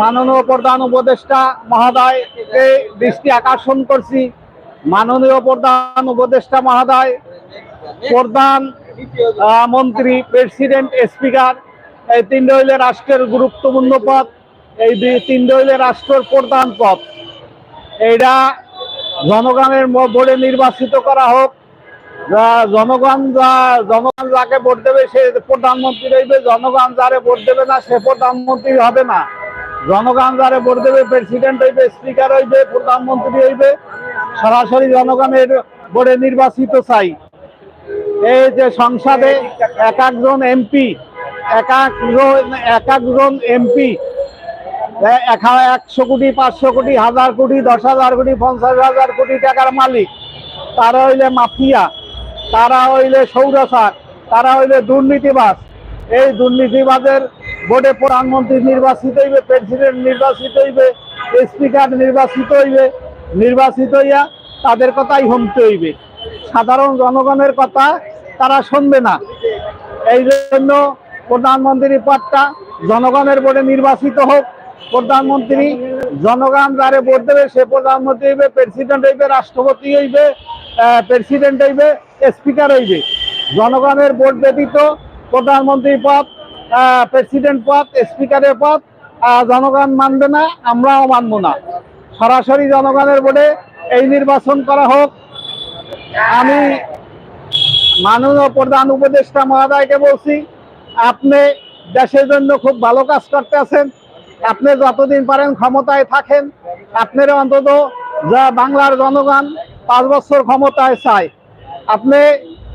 মাননীয় প্রধান উপদেষ্টা মহোদয়কে দৃষ্টি আকর্ষণ করছি। মাননীয় প্রধান উপদেষ্টা মহোদয়, প্রধান মন্ত্রী, প্রেসিডেন্ট, স্পিকার, এই তিনটে হইলে রাষ্ট্রের গুরুত্বপূর্ণ পদ, এই তিনটে হইলে রাষ্ট্রের প্রধান পদ। এইটা জনগণের বোর্ডে নির্বাচিত করা হোক জনগণ যা- জনগণ যাকে ভোট দেবে সে প্রধানমন্ত্রী রইবে, জনগণ যারে ভোট দেবে না সে প্রধানমন্ত্রী হবে না। জনগণ যারে ভোট দেবে প্রেসিডেন্ট হইবে স্পিকার হইবে, প্রধানমন্ত্রী হইবে, সরাসরি জনগণের বোর্ডে নির্বাচিত চাই। এই যে সংসদে এক একজন এমপি এক একজন এক একজন এমপি একশো কোটি, পাঁচশো কোটি, হাজার কোটি, দশ হাজার কোটি, পঞ্চাশ হাজার কোটি টাকার মালিক। তারা হইলে মাফিয়া, তারা হইলে সৌরসার তারা হইলে দুর্নীতিবাজ। এই দুর্নীতিবাদের বোর্ডে প্রধানমন্ত্রী নির্বাচিত হইবে, প্রেসিডেন্ট নির্বাচিত হইবে স্পিকার নির্বাচিত হইবে, নির্বাচিত হইয়া তাদের কথাই শুনতে হইবে। সাধারণ জনগণের কথা তারা শুনবে না। এই জন্য প্রধানমন্ত্রী পদটা জনগণের বোর্ডে নির্বাচিত হোক। প্রধানমন্ত্রী জনগণ যারে ভোট দেবে, সে প্রধানমন্ত্রী হইবে, প্রেসিডেন্ট হইবে, রাষ্ট্রপতি হইবে প্রেসিডেন্ট হইবে স্পিকার হইবে। জনগণের ভোট ব্যতীত প্রধানমন্ত্রী পদ প্রেসিডেন্ট পদ স্পিকারের পদ জনগণ মানবে না, আমরাও মানব না। সরাসরি জনগণের ভোটে এই নির্বাচন করা হোক। আমি মাননীয় প্রধান উপদেষ্টা মহোদয়কে বলছি, আপনি দেশের জন্য খুব ভালো কাজ করতে আছেন। আপনি যতদিন পারেন ক্ষমতায় থাকেন। আপনার অন্তত যা বাংলার জনগণ পাঁচ বছর ক্ষমতায় চায়। আপনি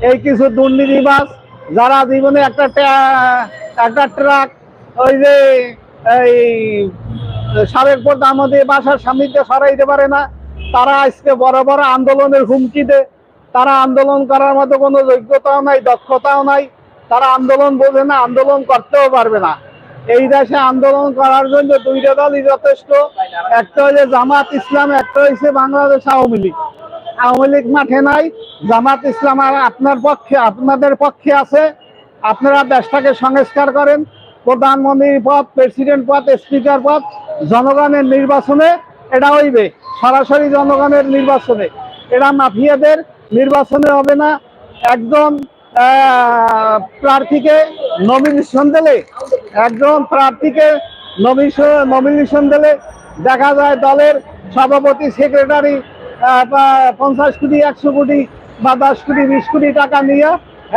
এই কিছু দুর্নীতিবাজ, যারা জীবনে একটা একটা ট্রাক, ওই যে, এই, সারের সাবেক প্রধানমন্ত্রী বাসার সামনে সরাইতে পারে না। তারা আজকে বড় বড় আন্দোলনের হুমকি দেয়। তারা আন্দোলন করার মতো কোনো যোগ্যতাও নাই, দক্ষতাও নাই। তারা আন্দোলন বোঝে না, আন্দোলন করতেও পারবে না। এই দেশে আন্দোলন করার জন্য দুইটা দলই যথেষ্ট। একটা হচ্ছে জামাত ইসলাম, একটা হচ্ছে বাংলাদেশ আওয়ামী লীগ। আওয়ামী লীগ মাঠে নাই, জামাত ইসলাম আর আপনার পক্ষে, আপনাদের পক্ষে আছে। আপনারা দেশটাকে সংস্কার করেন। প্রধানমন্ত্রীর পদ, প্রেসিডেন্ট পদ, স্পিকার পদ, জনগণের নির্বাচনে এটা হইবে। সরাসরি জনগণের নির্বাচনে। এরা মাফিয়াদের নির্বাচনে হবে না। একজন প্রার্থীকে নমিনেশন দিলে একজন প্রার্থীকে নমিনেশন নমিনেশন দিলে দেখা যায় দলের সভাপতি সেক্রেটারি পঞ্চাশ কোটি, একশো কোটি বা দশ কোটি, বিশ কোটি টাকা নিয়ে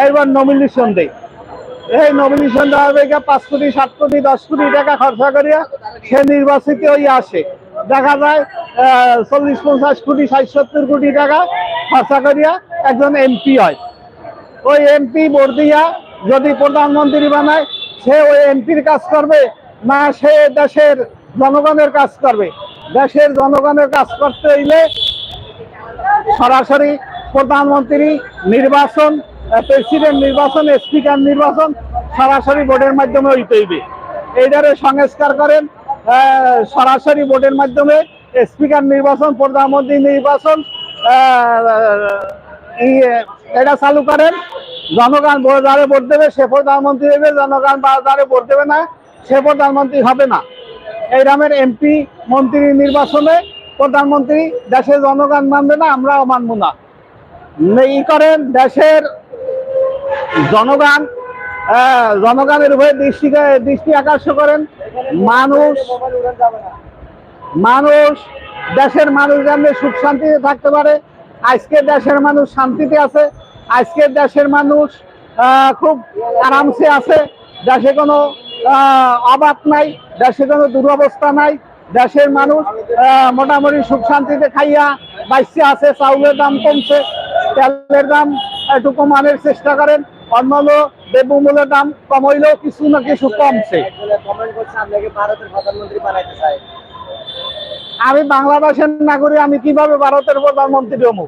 এবার নমিনেশন দেয়। এই নমিনেশন দেওয়া হবে পাঁচ কোটি, সাত কোটি, দশ কোটি টাকা খরচা করিয়া সে নির্বাচিত হয়ে আসে। দেখা যায় চল্লিশ, পঞ্চাশ কোটি, ষাট, সত্তর কোটি টাকা খরচা করিয়া একজন এমপি হয়। ওই এমপি ভোট দিয়া যদি প্রধানমন্ত্রী বানায়, সে ওই এমপির কাজ করবে না সে দেশের জনগণের কাজ করবে? দেশের জনগণের কাজ করতে হইলে সরাসরি প্রধানমন্ত্রী নির্বাচন প্রেসিডেন্ট নির্বাচন স্পিকার নির্বাচন সরাসরি ভোটের মাধ্যমে হইতে হইবে। এইটারে সংস্কার করেন সরাসরি ভোটের মাধ্যমে স্পিকার নির্বাচন প্রধানমন্ত্রী নির্বাচন আহ, এটা চালু করেন। জনগণ যারে ভোট দেবে সে প্রধানমন্ত্রী হবে জনগণ যারে ভোট দেবে না সে প্রধানমন্ত্রী হবে না। এই রামের এমপি মন্ত্রী নির্বাচনে প্রধানমন্ত্রী দেশের জনগণ মানবে না আমরাও মানব না। ই করেন দেশের জনগণ জনগণের উপরে দৃষ্টি দৃষ্টি আকর্ষণ করেন। মানুষ মানুষ, দেশের মানুষ যেন সুখ শান্তিতে থাকতে পারে। আজকে দেশের মানুষ শান্তিতে আছে। আজকের দেশের মানুষ খুব আরামসে আছে। দেশে কোনো অভাব নাই, দেশে কোনো দুরবস্থা নাই। দেশের মানুষ মোটামুটি সুখ শান্তিতে খাইয়া বাইসে আছে। চাউলের দাম কমছে, তেলের দাম একটু কমানোর চেষ্টা করেন। অন্যান্য দ্রব্যমূল্যের দাম কমাইলেও কিছু না কিছু কমছে। আমি বাংলাদেশের নাগরিক, আমি কীভাবে ভারতের প্রধানমন্ত্রী হমু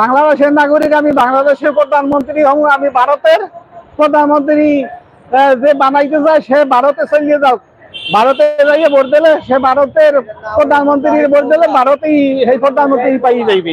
বাংলাদেশের নাগরিক, আমি বাংলাদেশের প্রধানমন্ত্রী হমু আমি ভারতের প্রধানমন্ত্রী যে বানাইতে চায় সে ভারতে চলিয়ে যাও ভারতে যাইয়ে ভোট দিলে সে ভারতের প্রধানমন্ত্রী ভোট দিলে ভারতেই সেই প্রধানমন্ত্রী পাই যাইবে।